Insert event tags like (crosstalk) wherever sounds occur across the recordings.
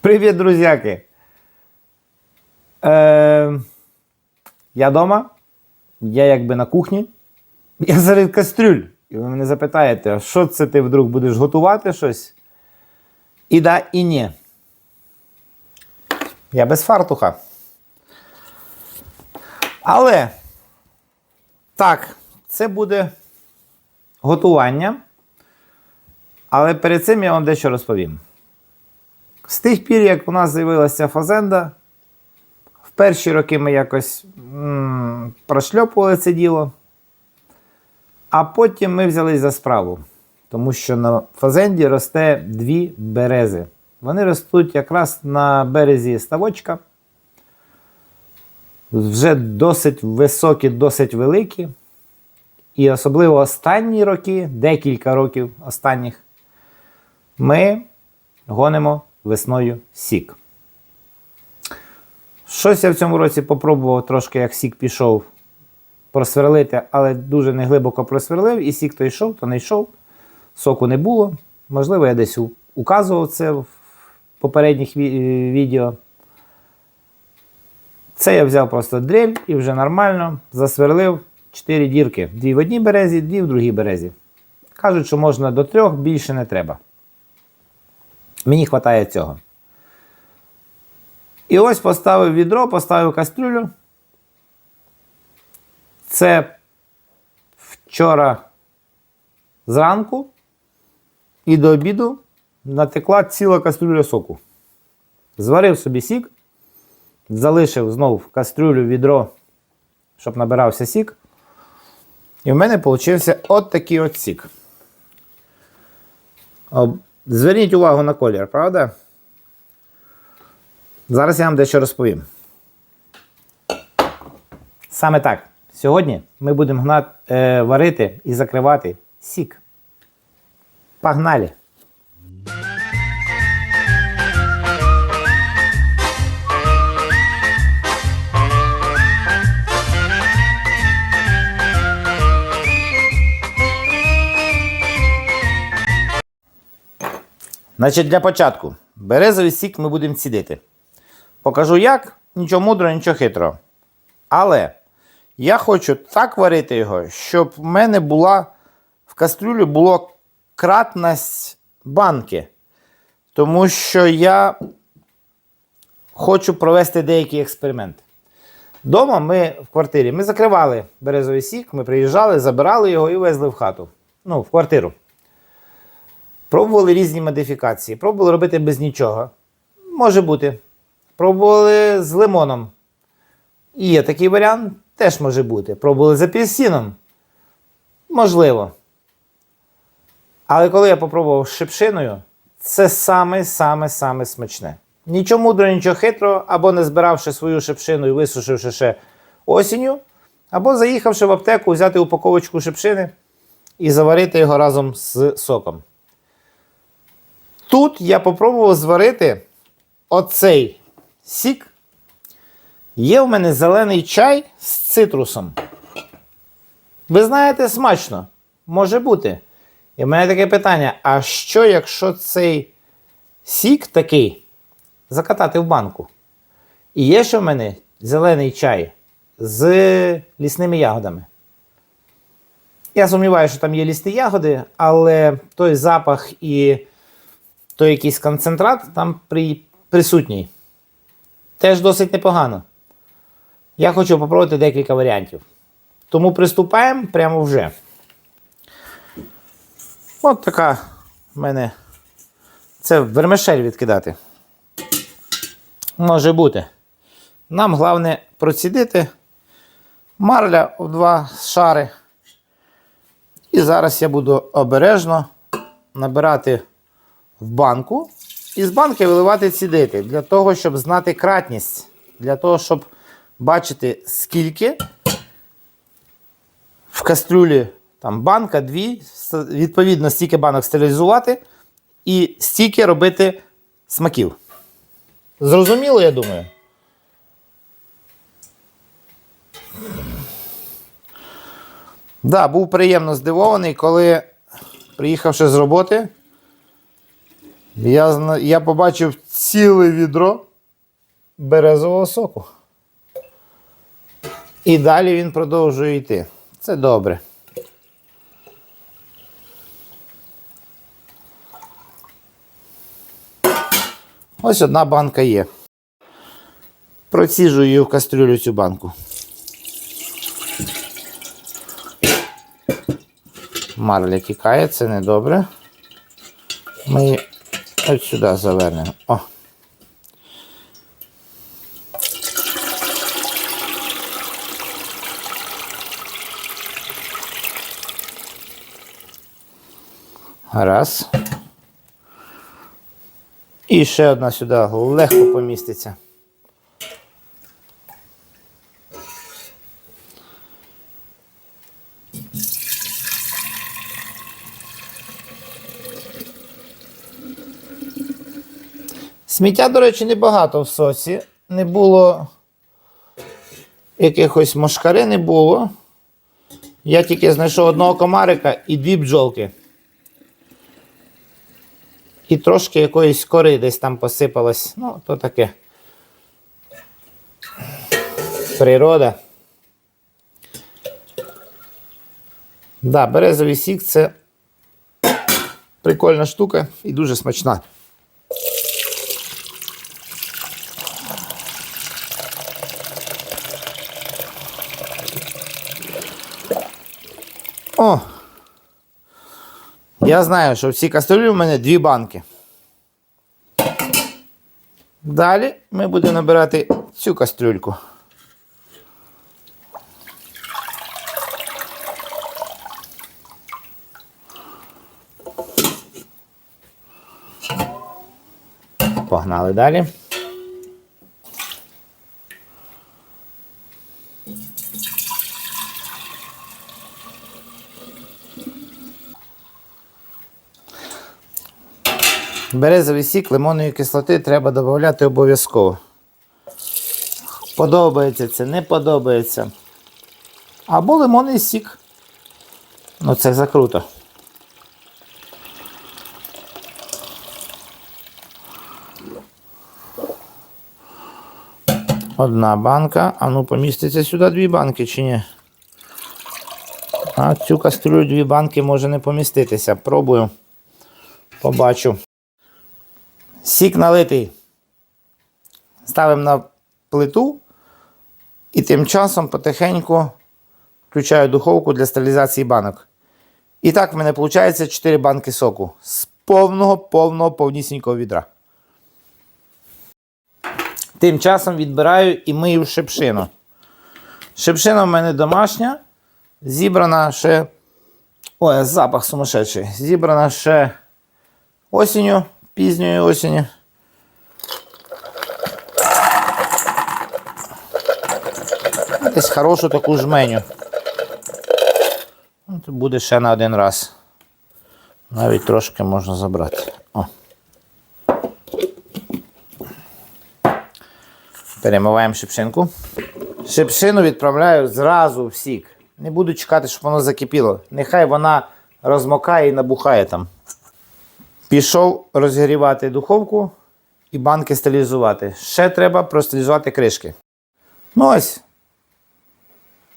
Привіт, друзяки! Е, я вдома, я якби на кухні. Я серед кастрюль. І ви мене запитаєте, а що це ти вдруг будеш готувати щось? І да, і ні. Я без фартуха. Але так, це буде готування. Але перед цим я вам дещо розповім. З тих пір, як у нас з'явилася фазенда, в перші роки ми якось м, прошльопували це діло, а потім ми взялись за справу. Тому що на фазенді росте дві берези. Вони ростуть якраз на березі ставочка. Вже досить високі, досить великі. І особливо останні роки, декілька років останніх, ми гонимо весною сік. Щось я в цьому році попробував трошки, як сік пішов просверлити, але дуже неглибоко просверлив, і сік то йшов, то не йшов. Соку не було. Можливо, я десь указував це в попередніх відео. Це я взяв просто дрель і вже нормально засверлив 4 дірки. Дві в одній березі, дві в другій березі. Кажуть, що можна до трьох, більше не треба. Мені вистачає цього. І ось поставив відро, поставив кастрюлю. Це вчора зранку і до обіду натекла ціла кастрюля соку. Зварив собі сік, залишив знову кастрюлю відро, щоб набирався сік. І в мене вийшов от такий от сік. Зверніть увагу на колір, правда? Зараз я вам дещо розповім. Саме так. Сьогодні ми будемо гнати, е, варити і закривати сік. Погнали! Значить, для початку березовий сік ми будемо цідити. Покажу як, нічого мудрого, нічого хитрого. Але я хочу так варити його, щоб в мене була в кастрюлі було кратність банки. Тому що я хочу провести деякий експеримент. Дома ми в квартирі ми закривали березовий сік, ми приїжджали, забирали його і везли в хату. Ну, в квартиру. Пробували різні модифікації. Пробували робити без нічого. Може бути. Пробували з лимоном. І є такий варіант, теж може бути. Пробували з апельсином. Можливо. Але коли я попробував з шипшиною, це саме-саме-саме смачне. Нічого мудрого, нічого хитрого, або не збиравши свою шипшину і висушивши ще осінню, або заїхавши в аптеку, взяти упаковочку шипшини і заварити його разом з соком. Тут я попробував зварити оцей сік. Є в мене зелений чай з цитрусом. Ви знаєте, смачно. Може бути. І в мене таке питання: а що, якщо цей сік такий закатати в банку? І є ще в мене зелений чай з лісними ягодами. Я сумніваюся, що там є лісні ягоди, але той запах і той якийсь концентрат там при, присутній. Теж досить непогано. Я хочу попробувати декілька варіантів. Тому приступаємо прямо вже. От така в мене. Це вермишель відкидати. Може бути. Нам головне процідити марля в два шари. І зараз я буду обережно набирати в банку і з банки виливати цідити для того, щоб знати кратність, для того, щоб бачити, скільки в кастрюлі там банка, дві, відповідно, стільки банок стерилізувати і стільки робити смаків. Зрозуміло, я думаю. Да, був приємно здивований, коли, приїхавши з роботи, Я, я побачив ціле відро березового соку. І далі він продовжує йти. Це добре. Ось одна банка є. Проціжую її в кастрюлю цю банку. Марля тікає, це недобре. Ми ось сюди завернемо. О. Раз. І ще одна сюди легко поміститься. Сміття, до речі, небагато в соці. Не було якихось мошкари не було. Я тільки знайшов одного комарика і дві бджолки. І трошки якоїсь кори десь там посипалось. Ну, то таке. Природа. Да, березовий сік це прикольна штука і дуже смачна. Я знаю, що в цій кастрюлі в мене дві банки. Далі ми будемо набирати цю кастрюльку. Погнали далі. Березовий сік лимонної кислоти треба додати обов'язково. Подобається це, не подобається. Або лимонний сік. Ну це закруто. Одна банка. А ну поміститься сюди дві банки чи ні? А цю кастрюлю дві банки може не поміститися. Пробую. Побачу. Сік налитий. Ставимо на плиту і тим часом потихеньку включаю духовку для стерилізації банок. І так в мене виходить 4 банки соку з повного, повного, повнісінького відра. Тим часом відбираю і мию шипшину. Шипшина в мене домашня, зібрана ще. Ой, запах сумасшедший. Зібрана ще осінню, пізньої осені. Десь хорошу таку жменю. Ну, буде ще на один раз. Навіть трошки можна забрати. О. Перемиваємо шипшинку. Шипшину відправляю зразу в сік. Не буду чекати, щоб воно закипіло. Нехай вона розмокає і набухає там. Пішов розігрівати духовку і банки стерилізувати. Ще треба простерилізувати кришки. Ну ось.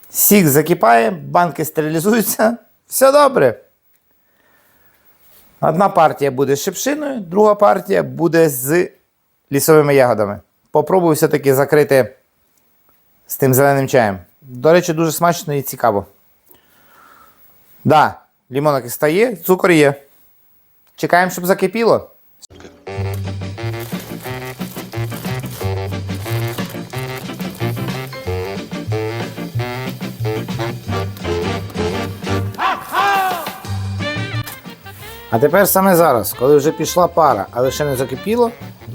Сік закипає, банки стерилізуються. Все добре. Одна партія буде з шипшиною, друга партія буде з лісовими ягодами. Попробую все-таки закрити з тим зеленим чаєм. До речі, дуже смачно і цікаво. Да, лімонок стає, цукор є. Чекаємо, щоб закипіло. А тепер саме зараз, коли вже пішла пара, але ще не закипіло,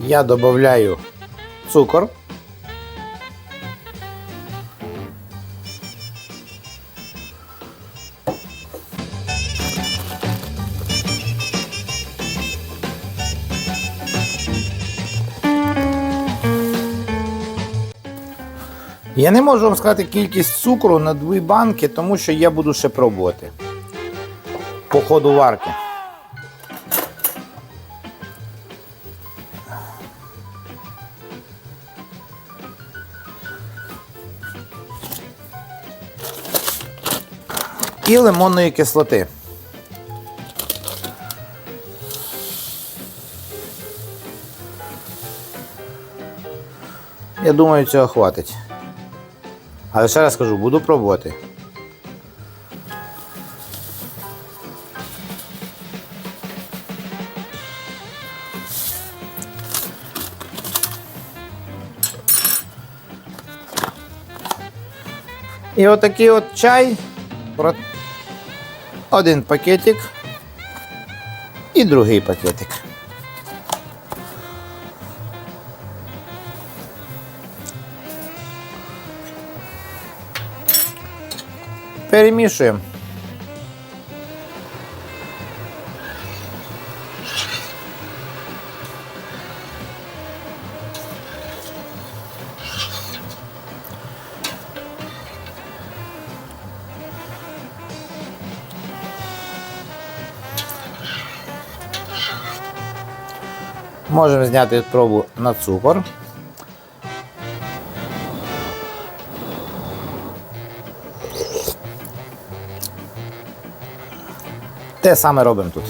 я додаю цукор. Я не можу вам сказати кількість цукру на дві банки, тому що я буду ще пробувати по ходу варки. І лимонної кислоти. Я думаю, цього хватить. Але ще раз кажу, буду пробувати. І отакий от чай. Один пакетик і другий пакетик. Перемішуємо. Можемо зняти пробу на цукор. Те саме робимо тут.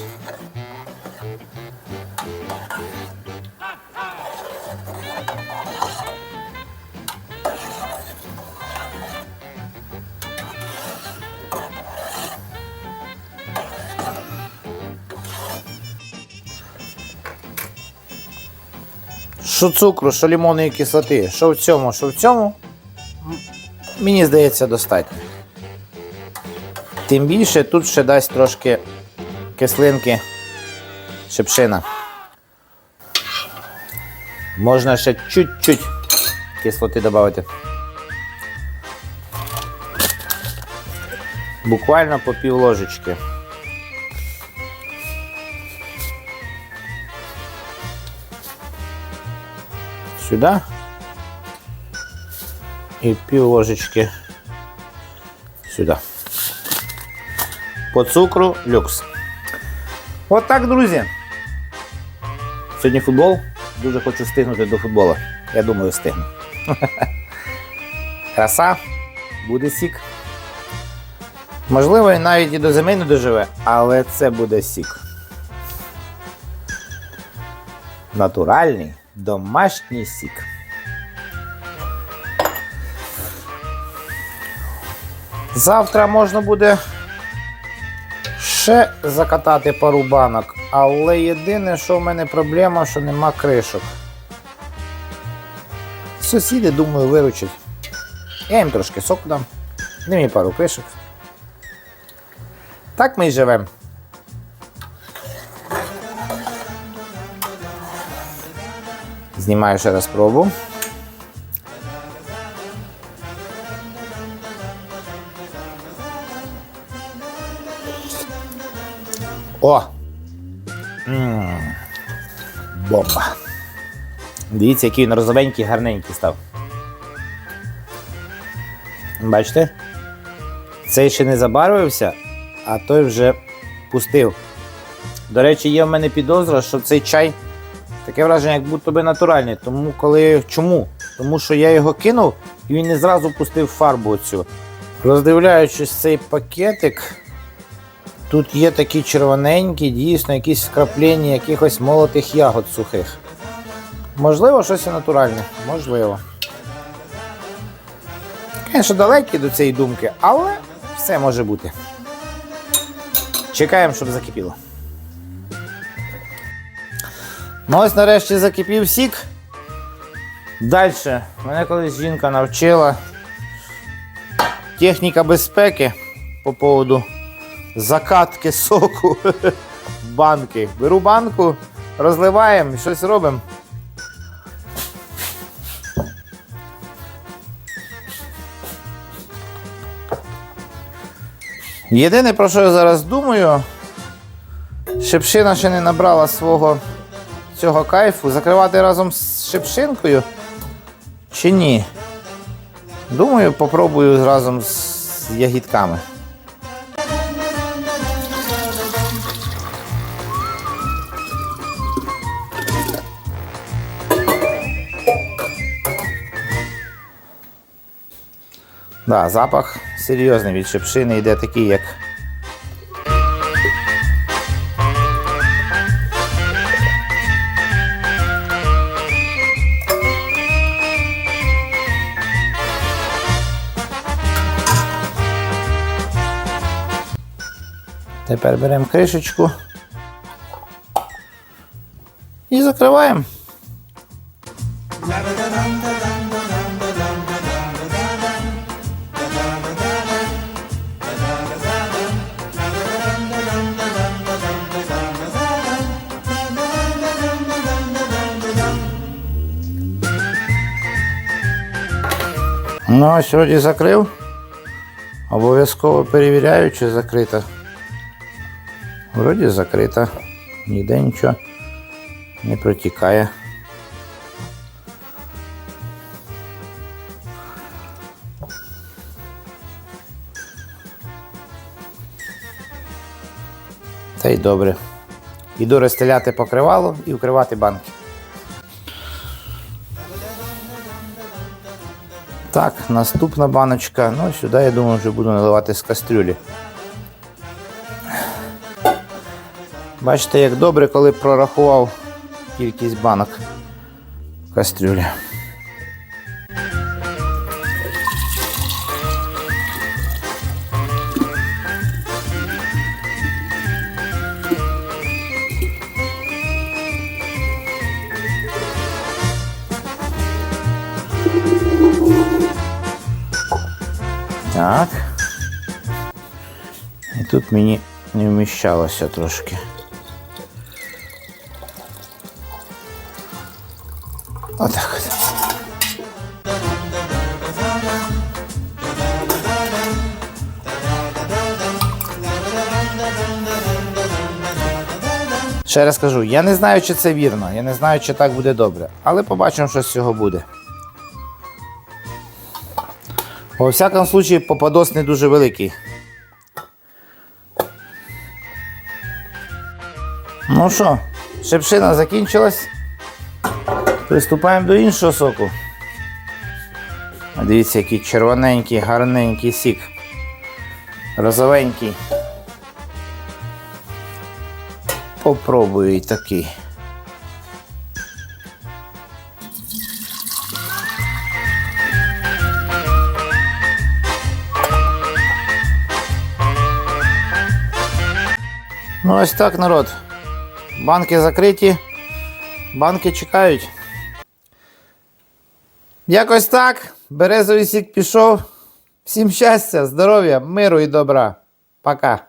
Що цукру, що лимонної кислоти, що в цьому, що в цьому, мені здається, достатньо. Тим більше тут ще дасть трошки кислинки шипшина. Можна ще чуть-чуть кислоти додати. Буквально по пів ложечки. Сюди. І пів ложечки сюди. По цукру люкс. От так, друзі. Сьогодні футбол. Дуже хочу встигнути до футболу. Я думаю, встигну. (laughs) Краса, буде сік. Можливо, навіть і до зими не доживе, але це буде сік. Натуральний домашній сік. Завтра можна буде ще закатати пару банок, але єдине, що в мене проблема, що нема кришок. Сусіди, думаю, виручать. Я їм трошки соку дам, ним і пару кришок. Так ми й живемо. Знімаю ще раз пробу. О! м Бомба. Дивіться, який він розовенький, гарненький став. Бачите? Цей ще не забарвився, а той вже пустив. До речі, є в мене підозра, що цей чай таке враження, як будто би натуральний. Тому коли чому? Тому що я його кинув і він не зразу пустив фарбу оцю. Роздивляючись цей пакетик, тут є такі червоненькі, дійсно, якісь вкраплення якихось молотих ягод сухих. Можливо, щось натуральне, можливо. Звісно, далекі до цієї думки, але все може бути. Чекаємо, щоб закипіло. Ну ось нарешті закипів сік. Далі. Мене колись жінка навчила. Техніка безпеки по поводу закатки соку в (laughs) банки. Беру банку, розливаємо і щось робимо. Єдине, про що я зараз думаю, шипшина ще не набрала свого цього кайфу. Закривати разом з шипшинкою чи ні? Думаю, попробую разом з ягідками. Да, запах серйозний від шипшини йде такий, як. Тепер беремо кришечку і закриваємо. Ну, ось вроді закрив. Обов'язково перевіряю, чи закрита. Вроді закрита. Ніде нічого не протікає. Та й добре. Іду розстеляти покривало і вкривати банки. Так, наступна баночка. Ну, сюди, я думаю, вже буду наливати з кастрюлі. Бачите, як добре, коли прорахував кількість банок в кастрюлі. Тут мені не вміщалося трошки. Отак от. Ще раз кажу, я не знаю, чи це вірно, я не знаю, чи так буде добре, але побачимо, що з цього буде. Во всякому случаї, попадос не дуже великий. Ну що, шепшина закінчилась. Приступаємо до іншого соку. Дивіться, який червоненький, гарненький сік. Розовенький. Попробую і такий. Ну ось так, народ. Банки закриті, банки чекають. Якось так. Березовий сік пішов. Всім щастя, здоров'я, миру і добра. Пока.